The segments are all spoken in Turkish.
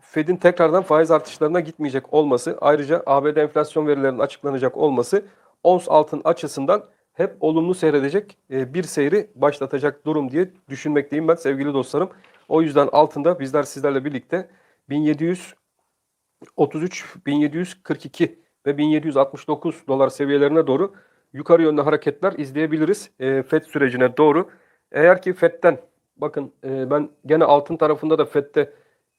Fed'in tekrardan faiz artışlarına gitmeyecek olması, ayrıca ABD enflasyon verilerinin açıklanacak olması ons altın açısından hep olumlu seyredecek e, bir seyri başlatacak durum diye düşünmekteyim ben sevgili dostlarım. O yüzden altında bizler sizlerle birlikte 1733, 1742 ve 1769 dolar seviyelerine doğru yukarı yönlü hareketler izleyebiliriz e, FED sürecine doğru. Eğer ki FED'den bakın e, ben gene altın tarafında da FED'de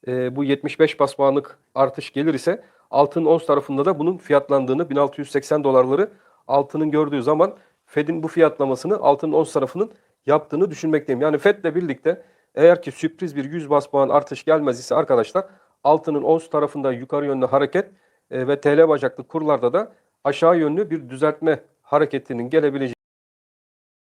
e, bu 75 bas puanlık artış gelir ise altın ons tarafında da bunun fiyatlandığını 1680 dolarları altının gördüğü zaman Fed'in bu fiyatlamasını altının ons tarafının yaptığını düşünmekteyim. Yani Fed'le birlikte eğer ki sürpriz bir 100 bas puan artış gelmez ise arkadaşlar altının ons tarafında yukarı yönlü hareket e, ve TL bacaklı kurlarda da aşağı yönlü bir düzeltme hareketinin gelebileceği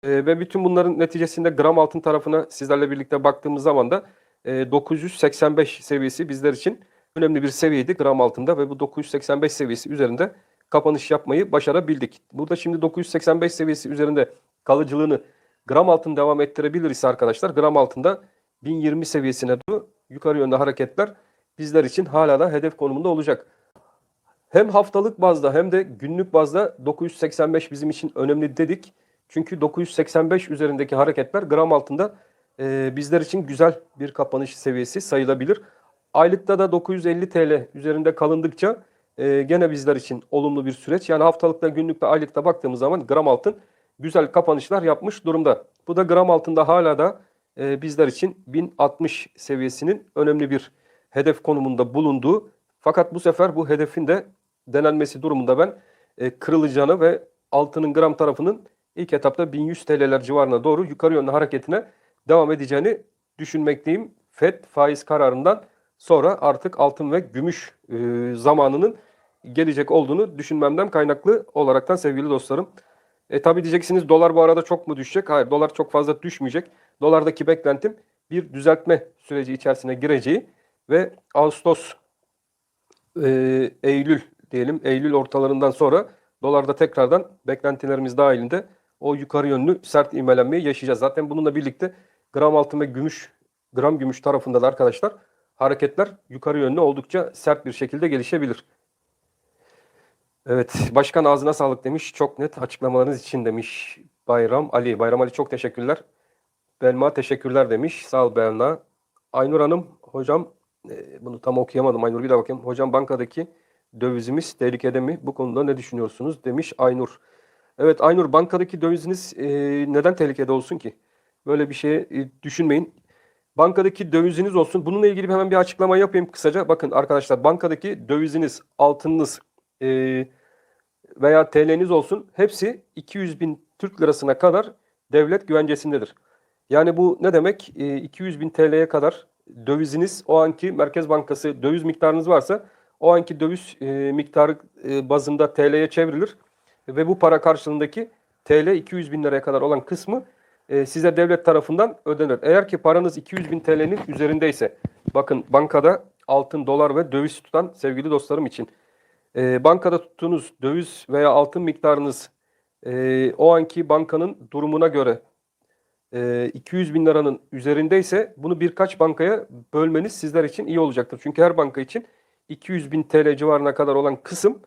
e, ve bütün bunların neticesinde gram altın tarafına sizlerle birlikte baktığımız zaman da e, 985 seviyesi bizler için önemli bir seviyeydi gram altında ve bu 985 seviyesi üzerinde kapanış yapmayı başarabildik. Burada şimdi 985 seviyesi üzerinde kalıcılığını gram altın devam ettirebilir arkadaşlar gram altında 1020 seviyesine doğru yukarı yönde hareketler bizler için hala da hedef konumunda olacak. Hem haftalık bazda hem de günlük bazda 985 bizim için önemli dedik. Çünkü 985 üzerindeki hareketler gram altında e, bizler için güzel bir kapanış seviyesi sayılabilir. Aylıkta da 950 TL üzerinde kalındıkça e, gene bizler için olumlu bir süreç. Yani haftalıkta, günlükte, aylıkta baktığımız zaman gram altın güzel kapanışlar yapmış durumda. Bu da gram altında hala da e, bizler için 1060 seviyesinin önemli bir hedef konumunda bulunduğu. Fakat bu sefer bu hedefin de denenmesi durumunda ben e, kırılacağını ve altının gram tarafının ilk etapta 1100 TL'ler civarına doğru yukarı yönlü hareketine devam edeceğini düşünmekteyim. FED faiz kararından sonra artık altın ve gümüş e, zamanının gelecek olduğunu düşünmemden kaynaklı olaraktan sevgili dostlarım. E tabi diyeceksiniz dolar bu arada çok mu düşecek? Hayır dolar çok fazla düşmeyecek. Dolardaki beklentim bir düzeltme süreci içerisine gireceği ve Ağustos e, Eylül diyelim Eylül ortalarından sonra dolarda tekrardan beklentilerimiz dahilinde o yukarı yönlü sert ivmelenmeyi yaşayacağız. Zaten bununla birlikte gram altın ve gümüş gram gümüş tarafında da arkadaşlar hareketler yukarı yönlü oldukça sert bir şekilde gelişebilir. Evet, başkan ağzına sağlık demiş. Çok net açıklamalarınız için demiş Bayram Ali. Bayram Ali çok teşekkürler. Belma teşekkürler demiş. Sağ ol Belma. Aynur Hanım, hocam e, bunu tam okuyamadım. Aynur bir daha bakayım. Hocam bankadaki dövizimiz tehlikede mi? Bu konuda ne düşünüyorsunuz? Demiş Aynur. Evet Aynur bankadaki döviziniz e, neden tehlikede olsun ki? Böyle bir şey e, düşünmeyin. Bankadaki döviziniz olsun. Bununla ilgili hemen bir açıklama yapayım kısaca. Bakın arkadaşlar bankadaki döviziniz, altınınız e, veya TL'niz olsun hepsi 200 bin Türk lirasına kadar devlet güvencesindedir. Yani bu ne demek? E, 200 bin TL'ye kadar döviziniz o anki Merkez Bankası döviz miktarınız varsa o anki döviz e, miktarı e, bazında TL'ye çevrilir ve bu para karşılığındaki TL 200 bin liraya kadar olan kısmı e, size devlet tarafından ödenir. Eğer ki paranız 200 bin TL'nin üzerindeyse bakın bankada altın, dolar ve döviz tutan sevgili dostlarım için e, bankada tuttuğunuz döviz veya altın miktarınız e, o anki bankanın durumuna göre e, 200 bin liranın üzerindeyse bunu birkaç bankaya bölmeniz sizler için iyi olacaktır. Çünkü her banka için 200 bin TL civarına kadar olan kısım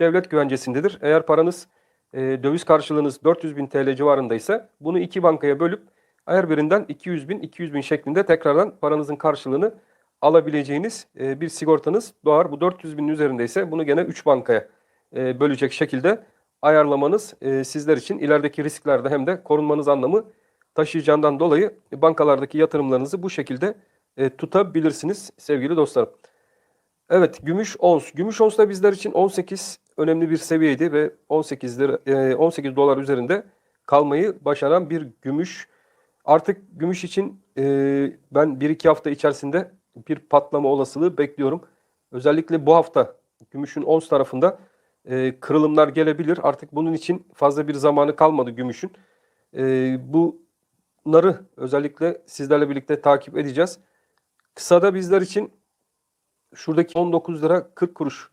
devlet güvencesindedir. Eğer paranız e, döviz karşılığınız 400 bin TL civarındaysa bunu iki bankaya bölüp her birinden 200 bin 200 bin şeklinde tekrardan paranızın karşılığını alabileceğiniz e, bir sigortanız doğar. Bu 400 binin üzerindeyse bunu gene 3 bankaya e, bölecek şekilde ayarlamanız e, sizler için ilerideki risklerde hem de korunmanız anlamı taşıyacağından dolayı bankalardaki yatırımlarınızı bu şekilde e, tutabilirsiniz sevgili dostlarım. Evet gümüş ons. Gümüş ons da bizler için 18 önemli bir seviyeydi ve 18 lira, e, 18 dolar üzerinde kalmayı başaran bir gümüş. Artık gümüş için e, ben 1-2 hafta içerisinde bir patlama olasılığı bekliyorum. Özellikle bu hafta gümüşün ons tarafında e, kırılımlar gelebilir. Artık bunun için fazla bir zamanı kalmadı gümüşün. E, bunları özellikle sizlerle birlikte takip edeceğiz. Kısada bizler için şuradaki 19 lira 40 kuruş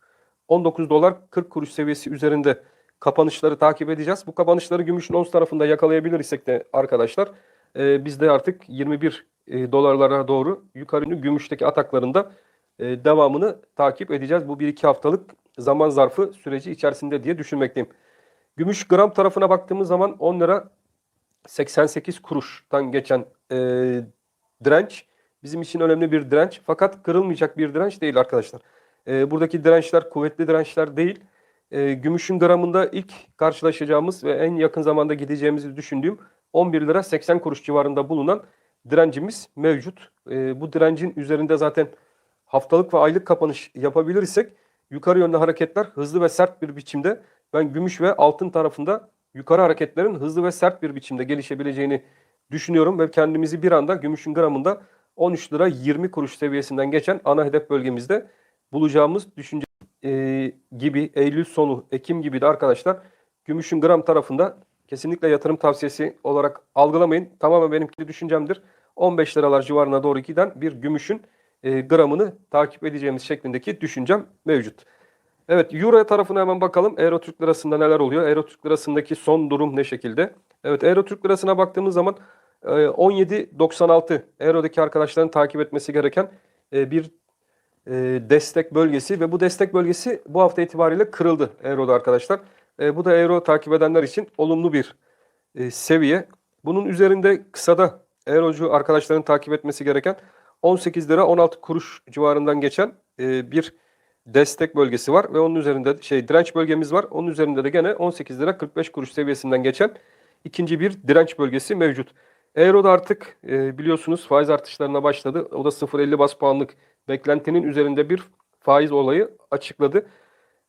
19 dolar 40 kuruş seviyesi üzerinde kapanışları takip edeceğiz. Bu kapanışları gümüşün ons tarafında yakalayabilir isek de arkadaşlar e, biz de artık 21 e, dolarlara doğru yukarı yönlü gümüşteki ataklarında e, devamını takip edeceğiz. Bu 1-2 haftalık zaman zarfı süreci içerisinde diye düşünmekteyim. Gümüş gram tarafına baktığımız zaman 10 lira 88 kuruştan geçen e, direnç bizim için önemli bir direnç. Fakat kırılmayacak bir direnç değil arkadaşlar. E, buradaki dirençler kuvvetli dirençler değil. E, gümüşün gramında ilk karşılaşacağımız ve en yakın zamanda gideceğimizi düşündüğüm 11 lira 80 kuruş civarında bulunan direncimiz mevcut. E, bu direncin üzerinde zaten haftalık ve aylık kapanış yapabilirsek yukarı yönlü hareketler hızlı ve sert bir biçimde ben gümüş ve altın tarafında yukarı hareketlerin hızlı ve sert bir biçimde gelişebileceğini düşünüyorum ve kendimizi bir anda gümüşün gramında 13 lira 20 kuruş seviyesinden geçen ana hedef bölgemizde bulacağımız düşünce e, gibi Eylül sonu Ekim gibi de arkadaşlar gümüşün gram tarafında kesinlikle yatırım tavsiyesi olarak algılamayın. Tamamen benimki düşüncemdir. 15 liralar civarına doğru giden bir gümüşün e, gramını takip edeceğimiz şeklindeki düşüncem mevcut. Evet Euro tarafına hemen bakalım. Euro Türk Lirası'nda neler oluyor? Euro Türk Lirası'ndaki son durum ne şekilde? Evet Euro Türk Lirası'na baktığımız zaman e, 17.96 Euro'daki arkadaşların takip etmesi gereken e, bir e, destek bölgesi ve bu destek bölgesi bu hafta itibariyle kırıldı Euro'da arkadaşlar. E, bu da Euro takip edenler için olumlu bir seviye. Bunun üzerinde kısada Eurocu arkadaşların takip etmesi gereken 18 lira 16 kuruş civarından geçen bir destek bölgesi var ve onun üzerinde şey direnç bölgemiz var. Onun üzerinde de gene 18 lira 45 kuruş seviyesinden geçen ikinci bir direnç bölgesi mevcut. Euro'da artık e, biliyorsunuz faiz artışlarına başladı. O da 0.50 bas puanlık beklentinin üzerinde bir faiz olayı açıkladı.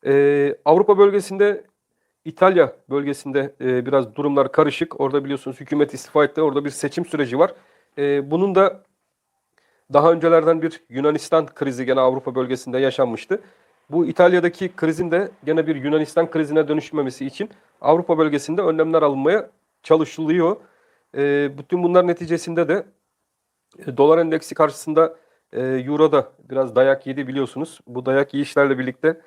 E, Avrupa bölgesinde İtalya bölgesinde e, biraz durumlar karışık. Orada biliyorsunuz hükümet istifa etti. Orada bir seçim süreci var. E, bunun da daha öncelerden bir Yunanistan krizi gene Avrupa bölgesinde yaşanmıştı. Bu İtalya'daki krizin de gene bir Yunanistan krizine dönüşmemesi için Avrupa bölgesinde önlemler alınmaya çalışılıyor. E, bütün bunlar neticesinde de e, dolar endeksi karşısında e, euro da biraz dayak yedi biliyorsunuz. Bu dayak yiyişlerle birlikte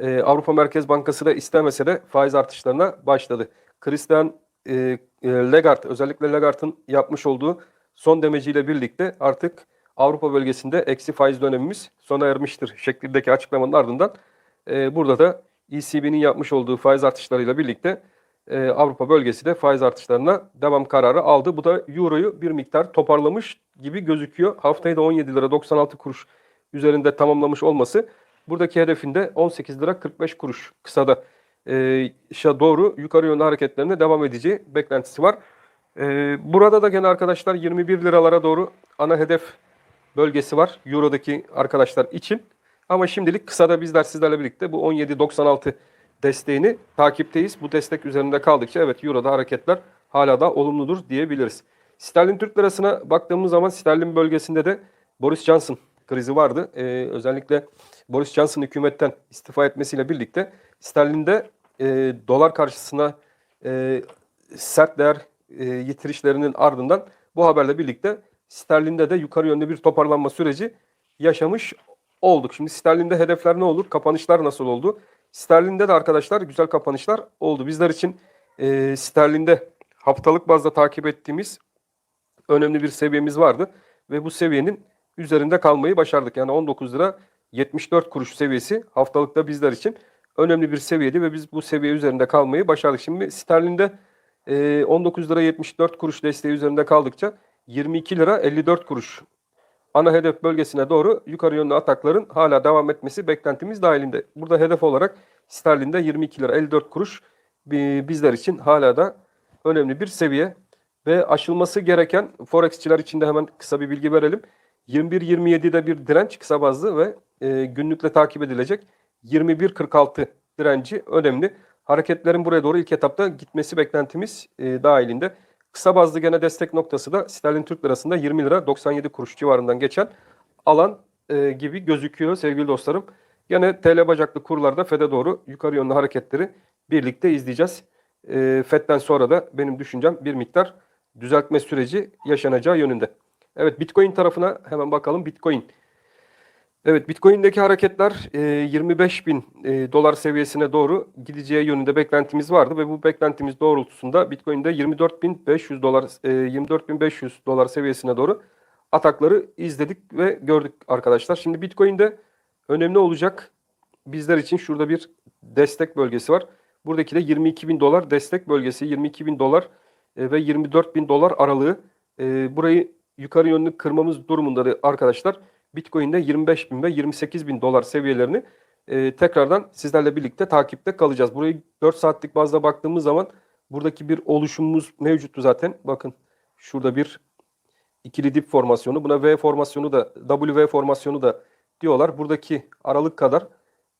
e, Avrupa Merkez Bankası da istemese de faiz artışlarına başladı. Christian e, e, Lagarde özellikle Lagarde'ın yapmış olduğu son demeciyle birlikte artık Avrupa bölgesinde eksi faiz dönemimiz sona ermiştir şeklindeki açıklamanın ardından e, burada da ECB'nin yapmış olduğu faiz artışlarıyla birlikte e, Avrupa bölgesi de faiz artışlarına devam kararı aldı. Bu da Euro'yu bir miktar toparlamış gibi gözüküyor. Haftayı da 17 lira 96 kuruş üzerinde tamamlamış olması buradaki hedefinde 18 lira 45 kuruş kısada e, doğru yukarı yönlü hareketlerine devam edeceği beklentisi var. E, burada da gene arkadaşlar 21 liralara doğru ana hedef bölgesi var Euro'daki arkadaşlar için. Ama şimdilik kısada bizler sizlerle birlikte bu 17.96 desteğini takipteyiz. Bu destek üzerinde kaldıkça evet Euro'da hareketler hala da olumludur diyebiliriz. Sterlin Türk Lirası'na baktığımız zaman sterlin bölgesinde de Boris Johnson krizi vardı. Ee, özellikle Boris Johnson hükümetten istifa etmesiyle birlikte sterlinde e, dolar karşısına e, sert değer e, yitirişlerinin ardından bu haberle birlikte sterlinde de yukarı yönlü bir toparlanma süreci yaşamış olduk. Şimdi sterlinde hedefler ne olur? Kapanışlar nasıl oldu? Sterlinde de arkadaşlar güzel kapanışlar oldu. Bizler için e, sterlinde haftalık bazda takip ettiğimiz önemli bir seviyemiz vardı. Ve bu seviyenin üzerinde kalmayı başardık. Yani 19 lira 74 kuruş seviyesi haftalıkta bizler için önemli bir seviyedi ve biz bu seviye üzerinde kalmayı başardık. Şimdi sterlinde e, 19 lira 74 kuruş desteği üzerinde kaldıkça 22 lira 54 kuruş ana hedef bölgesine doğru yukarı yönlü atakların hala devam etmesi beklentimiz dahilinde. Burada hedef olarak sterlinde 22 lira 54 kuruş bizler için hala da önemli bir seviye ve aşılması gereken forexçiler için de hemen kısa bir bilgi verelim. 21-27'de bir direnç kısa bazlı ve e, günlükle takip edilecek 21-46 direnci önemli. Hareketlerin buraya doğru ilk etapta gitmesi beklentimiz e, dahilinde. Kısa bazlı gene destek noktası da sterlin Türk lirasında 20 lira 97 kuruş civarından geçen alan e, gibi gözüküyor sevgili dostlarım. Gene TL bacaklı kurlarda FED'e doğru yukarı yönlü hareketleri birlikte izleyeceğiz. E, FED'den sonra da benim düşüncem bir miktar düzeltme süreci yaşanacağı yönünde. Evet Bitcoin tarafına hemen bakalım. Bitcoin Evet, Bitcoin'deki hareketler e, 25 bin e, dolar seviyesine doğru gideceği yönünde beklentimiz vardı ve bu beklentimiz doğrultusunda Bitcoin'de 24.500 dolar e, 24.500 dolar seviyesine doğru atakları izledik ve gördük arkadaşlar. Şimdi Bitcoin'de önemli olacak bizler için şurada bir destek bölgesi var. Buradaki de 22 bin dolar destek bölgesi, 22 bin dolar e, ve 24 bin dolar aralığı. E, burayı yukarı yönlü kırmamız durumunda arkadaşlar. Bitcoin'de 25 bin ve 28 bin dolar seviyelerini e, tekrardan sizlerle birlikte takipte kalacağız. Burayı 4 saatlik bazda baktığımız zaman buradaki bir oluşumumuz mevcuttu zaten. Bakın şurada bir ikili dip formasyonu. Buna V formasyonu da W formasyonu da diyorlar. Buradaki aralık kadar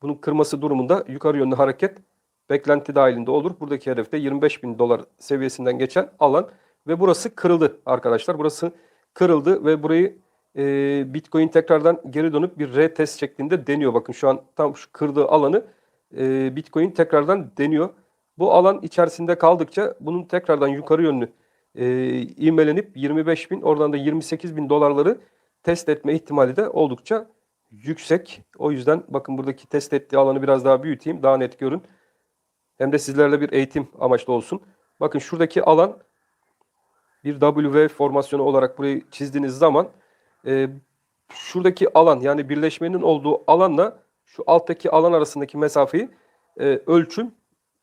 bunun kırması durumunda yukarı yönlü hareket beklenti dahilinde olur. Buradaki hedefte 25 bin dolar seviyesinden geçen alan ve burası kırıldı arkadaşlar. Burası kırıldı ve burayı e, Bitcoin tekrardan geri dönüp bir retest şeklinde deniyor. Bakın şu an tam şu kırdığı alanı e, Bitcoin tekrardan deniyor. Bu alan içerisinde kaldıkça bunun tekrardan yukarı yönlü e, ivmelenip 25 bin oradan da 28 bin dolarları test etme ihtimali de oldukça yüksek. O yüzden bakın buradaki test ettiği alanı biraz daha büyüteyim. Daha net görün. Hem de sizlerle bir eğitim amaçlı olsun. Bakın şuradaki alan bir W formasyonu olarak burayı çizdiğiniz zaman e, şuradaki alan yani birleşmenin olduğu alanla şu alttaki alan arasındaki mesafeyi e, ölçün.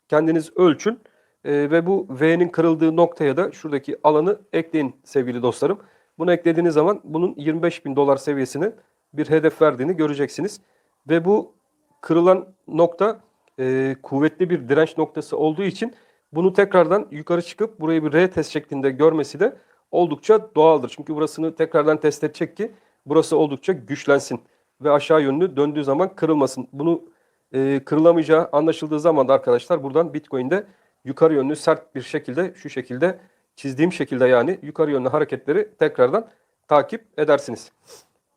Kendiniz ölçün. E, ve bu V'nin kırıldığı noktaya da şuradaki alanı ekleyin sevgili dostlarım. Bunu eklediğiniz zaman bunun 25 bin dolar seviyesine bir hedef verdiğini göreceksiniz. Ve bu kırılan nokta e, kuvvetli bir direnç noktası olduğu için bunu tekrardan yukarı çıkıp burayı bir R test şeklinde görmesi de oldukça doğaldır. Çünkü burasını tekrardan test edecek ki burası oldukça güçlensin ve aşağı yönlü döndüğü zaman kırılmasın. Bunu e, kırılamayacağı anlaşıldığı zaman da arkadaşlar buradan Bitcoin'de yukarı yönlü sert bir şekilde şu şekilde çizdiğim şekilde yani yukarı yönlü hareketleri tekrardan takip edersiniz.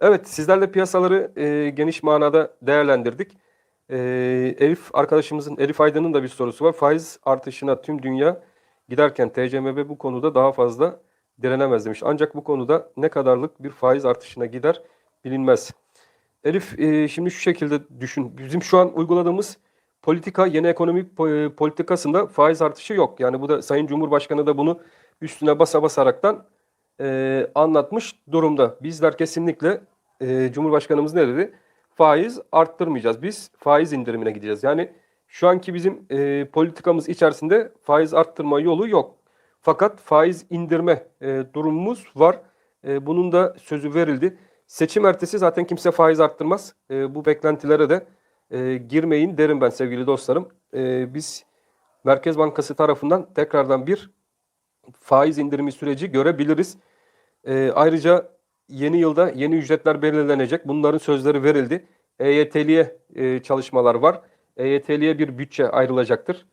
Evet sizlerle piyasaları e, geniş manada değerlendirdik. E, Elif arkadaşımızın Elif Aydın'ın da bir sorusu var. Faiz artışına tüm dünya giderken TCMB bu konuda daha fazla direnemez demiş. Ancak bu konuda ne kadarlık bir faiz artışına gider bilinmez. Elif e, şimdi şu şekilde düşün. Bizim şu an uyguladığımız politika yeni ekonomik po- politikasında faiz artışı yok. Yani bu da Sayın Cumhurbaşkanı da bunu üstüne basa basaraktan e, anlatmış durumda. Bizler kesinlikle e, Cumhurbaşkanımız ne dedi? Faiz arttırmayacağız. Biz faiz indirimine gideceğiz. Yani şu anki bizim e, politikamız içerisinde faiz arttırma yolu yok. Fakat faiz indirme e, durumumuz var. E, bunun da sözü verildi. Seçim ertesi zaten kimse faiz arttırmaz. E, bu beklentilere de e, girmeyin derim ben sevgili dostlarım. E, biz Merkez Bankası tarafından tekrardan bir faiz indirimi süreci görebiliriz. E, ayrıca yeni yılda yeni ücretler belirlenecek. Bunların sözleri verildi. EYT'liye e, çalışmalar var. EYT'liye bir bütçe ayrılacaktır.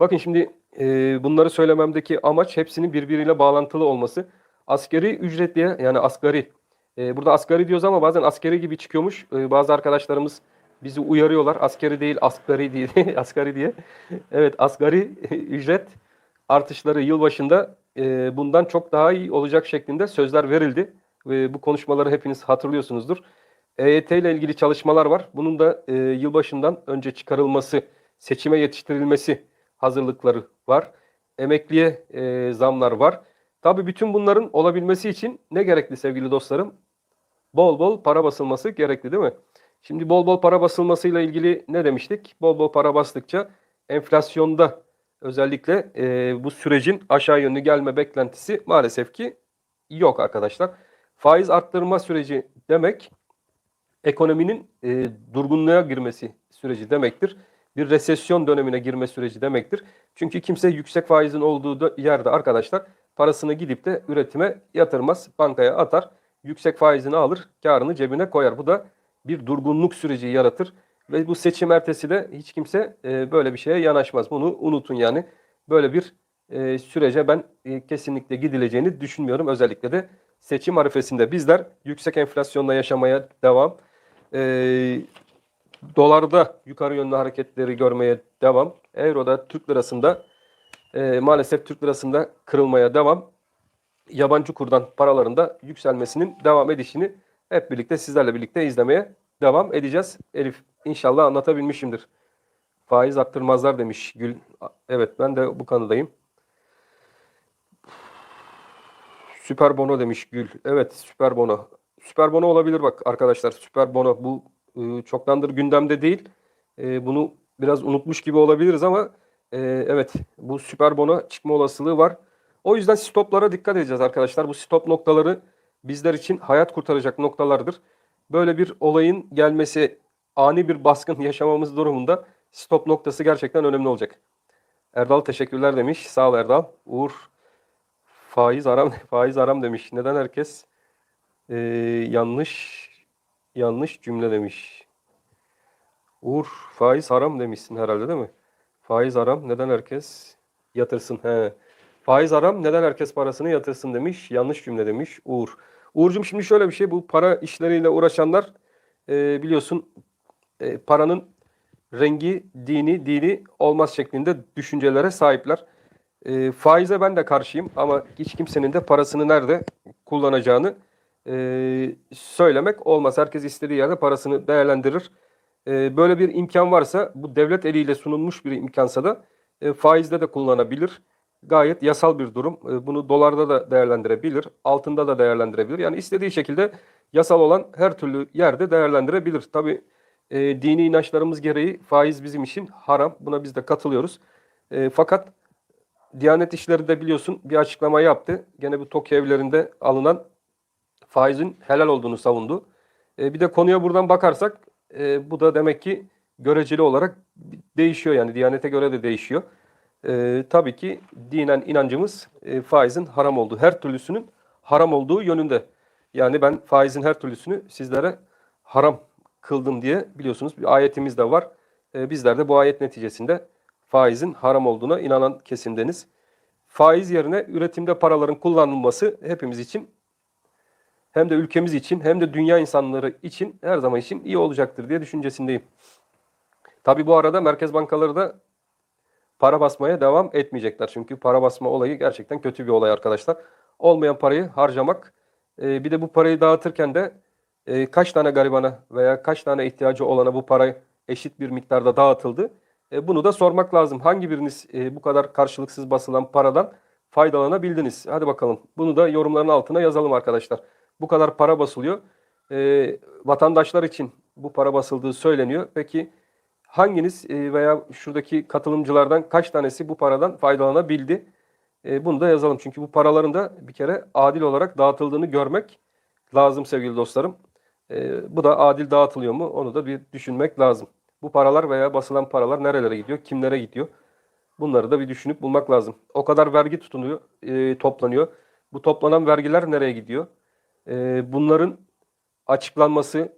Bakın şimdi e, bunları söylememdeki amaç hepsinin birbiriyle bağlantılı olması. Askeri ücretliye yani asgari. E, burada asgari diyoruz ama bazen askeri gibi çıkıyormuş. E, bazı arkadaşlarımız bizi uyarıyorlar. Askeri değil asgari diye. asgari diye. Evet asgari ücret artışları yılbaşında e, bundan çok daha iyi olacak şeklinde sözler verildi. Ve bu konuşmaları hepiniz hatırlıyorsunuzdur. EYT ile ilgili çalışmalar var. Bunun da e, yılbaşından önce çıkarılması, seçime yetiştirilmesi hazırlıkları var. Emekliye e, zamlar var. Tabii bütün bunların olabilmesi için ne gerekli sevgili dostlarım? Bol bol para basılması gerekli değil mi? Şimdi bol bol para basılmasıyla ilgili ne demiştik? Bol bol para bastıkça enflasyonda özellikle e, bu sürecin aşağı yönlü gelme beklentisi maalesef ki yok arkadaşlar. Faiz arttırma süreci demek ekonominin e, durgunluğa girmesi süreci demektir. Bir resesyon dönemine girme süreci demektir. Çünkü kimse yüksek faizin olduğu yerde arkadaşlar parasını gidip de üretime yatırmaz, bankaya atar. Yüksek faizini alır, karını cebine koyar. Bu da bir durgunluk süreci yaratır. Ve bu seçim ertesi de hiç kimse e, böyle bir şeye yanaşmaz. Bunu unutun yani. Böyle bir e, sürece ben e, kesinlikle gidileceğini düşünmüyorum. Özellikle de seçim arifesinde bizler yüksek enflasyonla yaşamaya devam. Dolarda yukarı yönlü hareketleri görmeye devam. Euro'da Türk lirasında e, maalesef Türk lirasında kırılmaya devam. Yabancı kurdan paralarında yükselmesinin devam edişini hep birlikte sizlerle birlikte izlemeye devam edeceğiz. Elif inşallah anlatabilmişimdir. Faiz arttırmazlar demiş Gül. Evet ben de bu kanıdayım. Süper bono demiş Gül. Evet süper bono. Süper bono olabilir bak arkadaşlar. Süper bono bu e, çoktandır gündemde değil. E, bunu biraz unutmuş gibi olabiliriz ama e, evet bu süper bono çıkma olasılığı var. O yüzden stoplara dikkat edeceğiz arkadaşlar. Bu stop noktaları bizler için hayat kurtaracak noktalardır. Böyle bir olayın gelmesi, ani bir baskın yaşamamız durumunda stop noktası gerçekten önemli olacak. Erdal teşekkürler demiş. Sağ ol Erdal. Uğur faiz aram faiz aram demiş. Neden herkes Ee, yanlış yanlış cümle demiş. Uğur faiz haram demişsin herhalde değil mi? Faiz haram neden herkes yatırsın? He. Faiz haram neden herkes parasını yatırsın demiş. Yanlış cümle demiş Uğur. Uğurcum şimdi şöyle bir şey bu para işleriyle uğraşanlar e, biliyorsun e, paranın rengi dini dini olmaz şeklinde düşüncelere sahipler. E, faize ben de karşıyım ama hiç kimsenin de parasını nerede kullanacağını e, söylemek olmaz. Herkes istediği yerde parasını değerlendirir. E, böyle bir imkan varsa bu devlet eliyle sunulmuş bir imkansa da e, faizde de kullanabilir. Gayet yasal bir durum. E, bunu dolarda da değerlendirebilir, altında da değerlendirebilir. Yani istediği şekilde yasal olan her türlü yerde değerlendirebilir. Tabii e, dini inançlarımız gereği faiz bizim için haram. Buna biz de katılıyoruz. E, fakat Diyanet İşleri de biliyorsun bir açıklama yaptı. Gene bu TOKİ evlerinde alınan faizin helal olduğunu savundu. E, bir de konuya buradan bakarsak e, bu da demek ki göreceli olarak değişiyor yani Diyanete göre de değişiyor. E, tabii ki dinen inancımız e, faizin haram olduğu, her türlüsünün haram olduğu yönünde. Yani ben faizin her türlüsünü sizlere haram kıldım diye biliyorsunuz bir ayetimiz de var. E, bizler de bu ayet neticesinde faizin haram olduğuna inanan kesimdeniz. Faiz yerine üretimde paraların kullanılması hepimiz için hem de ülkemiz için hem de dünya insanları için her zaman için iyi olacaktır diye düşüncesindeyim. Tabi bu arada merkez bankaları da para basmaya devam etmeyecekler. Çünkü para basma olayı gerçekten kötü bir olay arkadaşlar. Olmayan parayı harcamak e, bir de bu parayı dağıtırken de e, kaç tane garibana veya kaç tane ihtiyacı olana bu para eşit bir miktarda dağıtıldı. E, bunu da sormak lazım. Hangi biriniz e, bu kadar karşılıksız basılan paradan faydalanabildiniz? Hadi bakalım. Bunu da yorumların altına yazalım arkadaşlar. Bu kadar para basılıyor. E, vatandaşlar için bu para basıldığı söyleniyor. Peki hanginiz e, veya şuradaki katılımcılardan kaç tanesi bu paradan faydalanabildi? E, bunu da yazalım. Çünkü bu paraların da bir kere adil olarak dağıtıldığını görmek lazım sevgili dostlarım. E, bu da adil dağıtılıyor mu? Onu da bir düşünmek lazım. Bu paralar veya basılan paralar nerelere gidiyor? Kimlere gidiyor? Bunları da bir düşünüp bulmak lazım. O kadar vergi tutunuyor, e, toplanıyor. Bu toplanan vergiler nereye gidiyor? E, bunların açıklanması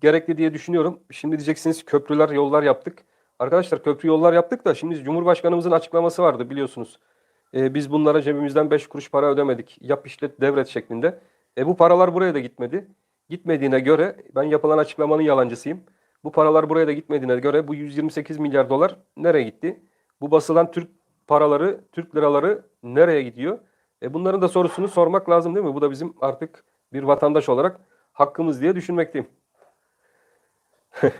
gerekli diye düşünüyorum. Şimdi diyeceksiniz köprüler, yollar yaptık. Arkadaşlar köprü yollar yaptık da şimdi Cumhurbaşkanımızın açıklaması vardı biliyorsunuz. E, biz bunlara cebimizden 5 kuruş para ödemedik. Yap işlet devret şeklinde. E, bu paralar buraya da gitmedi. Gitmediğine göre ben yapılan açıklamanın yalancısıyım. Bu paralar buraya da gitmediğine göre bu 128 milyar dolar nereye gitti? Bu basılan Türk paraları, Türk liraları nereye gidiyor? E bunların da sorusunu sormak lazım değil mi? Bu da bizim artık bir vatandaş olarak hakkımız diye düşünmekteyim.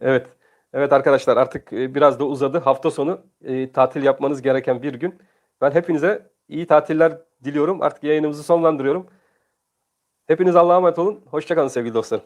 evet. Evet arkadaşlar artık e, biraz da uzadı. Hafta sonu e, tatil yapmanız gereken bir gün. Ben hepinize iyi tatiller diliyorum. Artık yayınımızı sonlandırıyorum. Hepiniz Allah'a emanet olun. Hoşçakalın sevgili dostlarım.